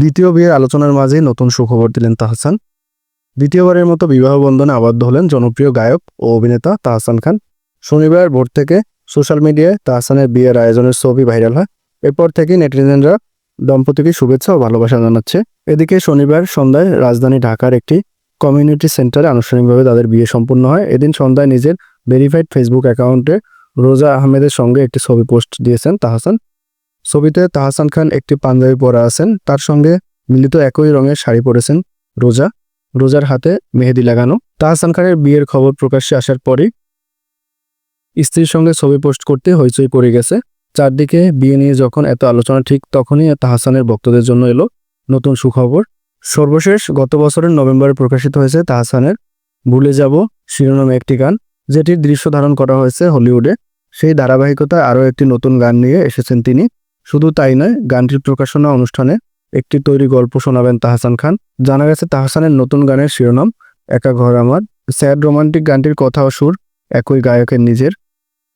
দ্বিতীয় বিয়ের আলোচনার মাঝেই নতুন সুখবর দিলেন তাহসান। দ্বিতীয়বারের মতো বিবাহ বন্ধনে আবদ্ধ হলেন জনপ্রিয় গায়ক ও অভিনেতা তাহসান খান। শনিবার ভোর থেকে সোশ্যাল মিডিয়ায় তাহসানের বিয়ের আয়োজনের ছবি ভাইরাল হয়। এরপর থেকে নেটিজেনরা দম্পতিকে শুভেচ্ছা ও ভালোবাসা জানাচ্ছে। এদিকে শনিবার সন্ধ্যায় রাজধানী ঢাকার একটি কমিউনিটি সেন্টারে আনুষ্ঠানিকভাবে তাদের বিয়ে সম্পূর্ণ হয়। এদিন সন্ধ্যায় নিজের ভেরিফাইড ফেসবুক অ্যাকাউন্টে রোজা আহমেদের সঙ্গে একটি ছবি পোস্ট দিয়েছেন তাহসান। ছবিতে তাহসান খান একটি পাঞ্জাবি পরা আছেন। তার সঙ্গে মিলিত একই রঙের শাড়ি পরেছেন রোজা। রোজার হাতে মেহেদি লাগানো। তাহসান খানের বিয়ের খবর প্রকাশ্যে আসার পরই স্ত্রীর সঙ্গে ছবি পোস্ট করতে হইচই পড়ে গেছে। চারদিকে বিয়ে নিয়ে যখন এত আলোচনা, ঠিক তখনই তাহসানের ভক্তদের জন্য এলো নতুন সুখবর। সর্বশেষ গত বছরের নভেম্বরে প্রকাশিত হয়েছে তাহসানের ভুলে যাব শিরোনামে একটি গান, যেটির দৃশ্য ধারণ করা হয়েছে হলিউডে। সেই ধারাবাহিকতায় আরও একটি নতুন গান নিয়ে এসেছেন তিনি। শুধু তাই নয়, গানটির প্রকাশনা অনুষ্ঠানে একটি তৈরি গল্প শোনাবেন তাহসান খান। জানা গেছে তাহসানের নতুন গানের শিরোনাম, একা ঘর আমার। স্যাড রোমান্টিক গানটির কথা ও সুর একই গায়কের নিজের।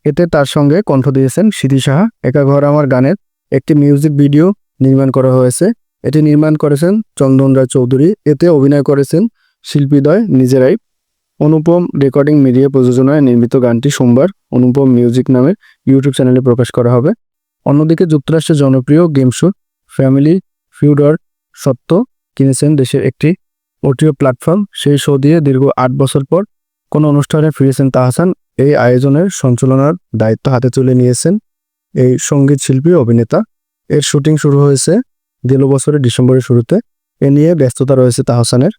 এতে তার সঙ্গে কণ্ঠ দিয়েছেন সিধি সাহা। একা ঘর আমার গানের একটি মিউজিক ভিডিও নির্মাণ করা হয়েছে। এটি নির্মাণ করেছেন চন্দন রায় চৌধুরী। এতে অভিনয় করেছেন শিল্পীদ্বয় নিজেরাই। অনুপম রেকর্ডিং মিডিয়া প্রযোজনায় নির্মিত গানটি সোমবার অনুপম মিউজিক নামের ইউটিউব চ্যানেলে প্রকাশ করা হবে। অন্যদিকে যুক্তরাষ্ট্রের জনপ্রিয় গেম শো, ফ্যামিলি ফিউডর সত্য কিনেছেন দেশের একটি ওটিও প্ল্যাটফর্ম। সেই শো দিয়ে দীর্ঘ আট বছর পর কোনো অনুষ্ঠানে ফিরেছেন তাহসান। এই আয়োজনের সঞ্চালনার দায়িত্ব হাতে তুলে নিয়েছেন এই সংগীত শিল্পী অভিনেতা। এর শুটিং শুরু হয়েছে গেল বছরের ডিসেম্বরের শুরুতে। এ নিয়ে ব্যস্ততা রয়েছে তাহসানের।